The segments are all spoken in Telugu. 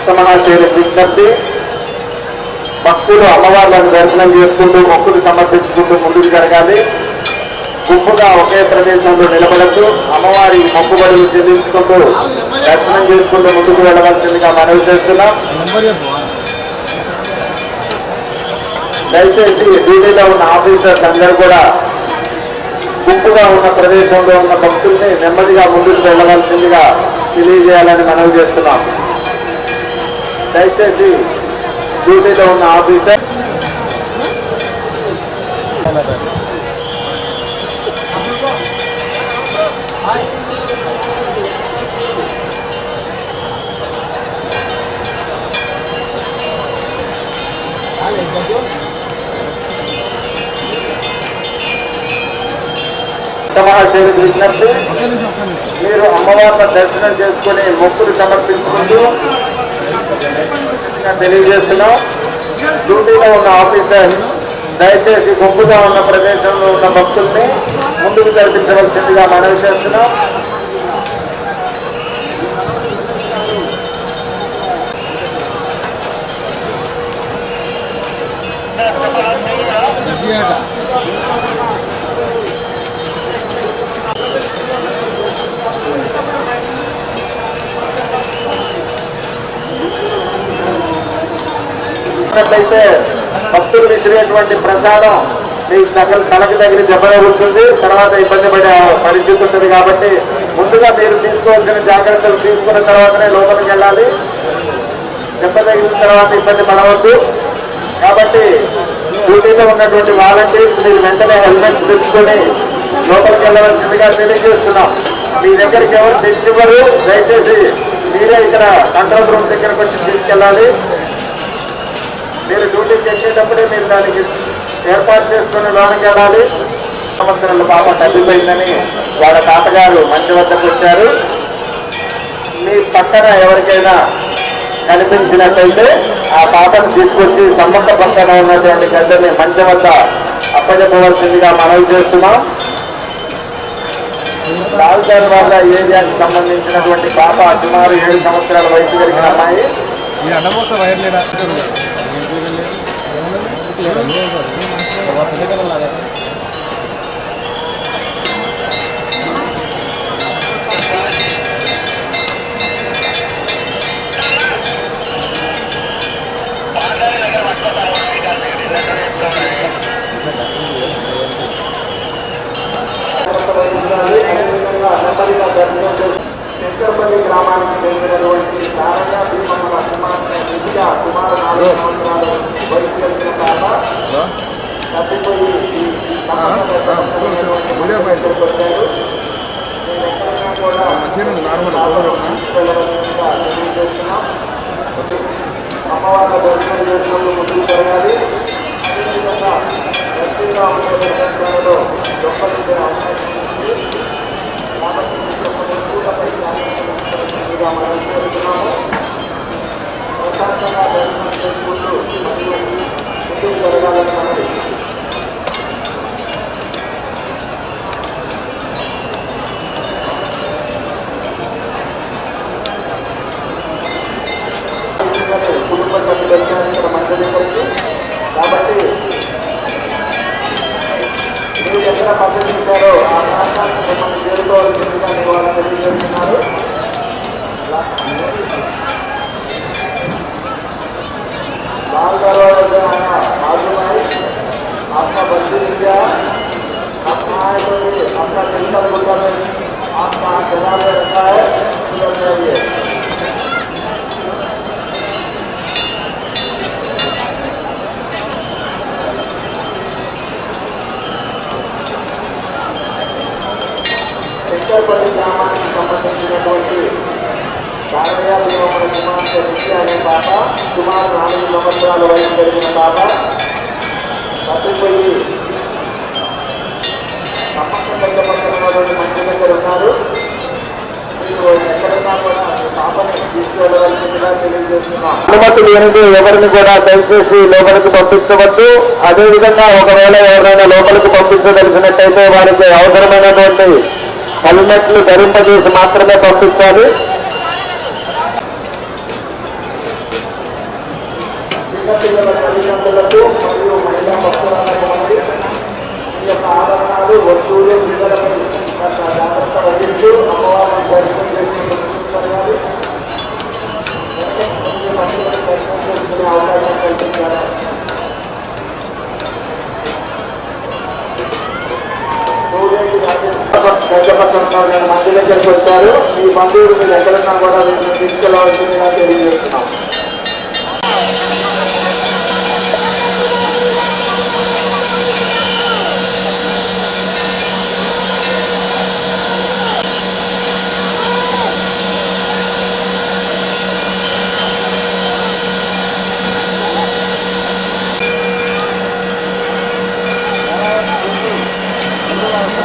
భక్తమహాశైలి విజ్ఞప్తి భక్తులు అమ్మవార్లను దర్శనం చేసుకుంటూ మొక్కులు సమర్పించుకుంటూ ముందుకు జరగాలి. గుంపుగా ఒకే ప్రదేశంలో నిలబడుతూ అమ్మవారి మొక్కుబడులు చెల్లించుకుంటూ దర్శనం చేసుకుంటూ ముందుకు వెళ్ళవలసిందిగా మనవి చేస్తున్నాం. దయచేసి డ్యూటీలో ఉన్న ఆఫీసర్స్ అందరూ కూడా గుంపుగా ఉన్న ప్రదేశంలో ఉన్న భక్తుల్ని నెమ్మదిగా ముందుకు వెళ్ళవలసిందిగా తెలియజేయాలని మనవి చేస్తున్నాం. దయచేసి డ్యూటీలో ఉన్న ఆఫీసర్ మహాశైలి విజ్ఞప్తి మీరు అమ్మవారిని దర్శనం చేసుకుని మొక్కులు సమర్పించుకుంటూ తెలియజేస్తున్నాం డ్యూటీలో ఉన్న ఆఫీసర్ దయచేసి గుంపుగా ఉన్న ప్రదేశంలో ఉన్న భక్తుల్ని ముందుకు జరిపించవలసిందిగా మనవి చేస్తున్నాం. ఉన్నట్లయితే భక్తులు ఇచ్చినటువంటి ప్రసాదం మీ సకల తలకు దగ్గర దెబ్బ ఉంటుంది తర్వాత ఇబ్బంది పడే పరిస్థితి ఉంటుంది కాబట్టి ముందుగా మీరు తీసుకోవాల్సిన జాగ్రత్తలు తీసుకున్న తర్వాతనే లోపలికి వెళ్ళాలి. దెబ్బ తగిలిన తర్వాత ఇబ్బంది పడవద్దు. కాబట్టి డ్యూటీలో ఉన్నటువంటి వాలంటీర్స్ మీరు వెంటనే హెల్మెట్ తెచ్చుకొని లోపలికి వెళ్ళవలసిందిగా తెలియజేస్తున్నాం. మీ దగ్గరికి ఎవరు తెచ్చివ్వరు దయచేసి మీరే ఇక్కడ కంట్రోల్ రూమ్ దగ్గరకు వచ్చి తీసుకెళ్ళాలి. మీరు డ్యూటీ చేసేటప్పుడే మీరు దానికి ఏర్పాటు చేసుకుని లోనికి వెళ్ళాలి. సంవత్సరాల పాప తగ్గిపోయిందని వాళ్ళ తాతగారు మంచి వద్దకు వచ్చారు. మీ పక్కన ఎవరికైనా కనిపించినట్టయితే ఆ పాపను తీసుకొచ్చి సమ్మక్క పక్కన ఉన్నటువంటి గడ్డని మంచి వద్ద అప్పచెప్పవలసిందిగా మనవి చేస్తున్నాం. రాజధాని వల్ల ఏరియాకి సంబంధించినటువంటి పాప సుమారు ఏడు సంవత్సరాల వయసు కలిగిన అమ్మాయి. ఈ అన్నమోస వైర్ లేదా శంకరపల్లి గ్రామానికి చెందినటువంటి నారాయణ భీమమ్మ కుమార్తె విద్య కుమార నాలుగు సంవత్సరాలు అమ్మవారి దర్శనం చేసుకుంటూ ముందుకు జరగాలి అదేవిధంగా రద్దీగా గొప్ప అవకాశం Obrigado. आपका चिंतन मतलब है आपका हाथ जमा में रखा है निकल जाइए। उत्तरपल्ली रामायण संबंधित ಕಾರ್ಯ ವಿಲೋಮನ ಕುಮಾರ್ ವಿಷಯ ಪಾಪ ಕುಮಾರ್ ನಾಲ್ಕು ಲೋಕಗಳ ವಹಿಸಿದ ಪಾಪ ಪತಿಪಲ್ಲಿ ఉన్నటువంటి మంచి దగ్గర ఉన్నారు. మీరు ఎక్కడైనా కూడా మీ పాపని తీసుకెళ్ళవలసిందిగా తెలియజేస్తున్నాం. అనుమతి లేనిది ఎవరిని కూడా దయచేసి లోపలికి పంపించవద్దు. అదేవిధంగా ఒకవేళ ఎవరైనా లోపలికి పంపించదలిసినట్టయితే వారికి అవసరమైనటువంటి హెల్మెట్లు ధరింపజేసి మాత్రమే పంపించాలి. చిన్నపిల్లల తల్లిదండ్రులకు మరియు మహిళా భక్తులకు మంది ఈ యొక్క ఆభరణాలు వస్తువులు జాగ్రత్త అమ్మవారిని దర్శనం చేసుకుని దర్శనం చేసుకునే అవకాశం మంది దగ్గరికి వచ్చారు ఈ బంధువులు మీరు ఎక్కడన్నా కూడా వీళ్ళని తీసుకెళ్ళవలసిందిగా తెలియజేస్తున్నాం.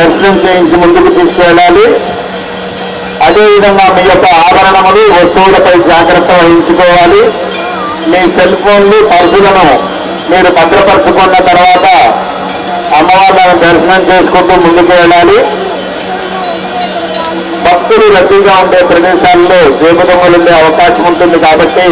దర్శనం చేయించి ముందుకు తీసుకెళ్ళాలి. అదేవిధంగా మీ యొక్క ఆభరణములు వస్తువులపై జాగ్రత్త వహించుకోవాలి. మీ సెల్ ఫోన్లు పర్సులను మీరు భద్రపరుచుకున్న తర్వాత అమ్మవారిని దర్శనం చేసుకుంటూ ముందుకు వెళ్ళాలి. భక్తులు రద్దీగా ఉండే ప్రదేశాల్లో జేబుదొంగలు ఉండే అవకాశం ఉంటుంది కాబట్టి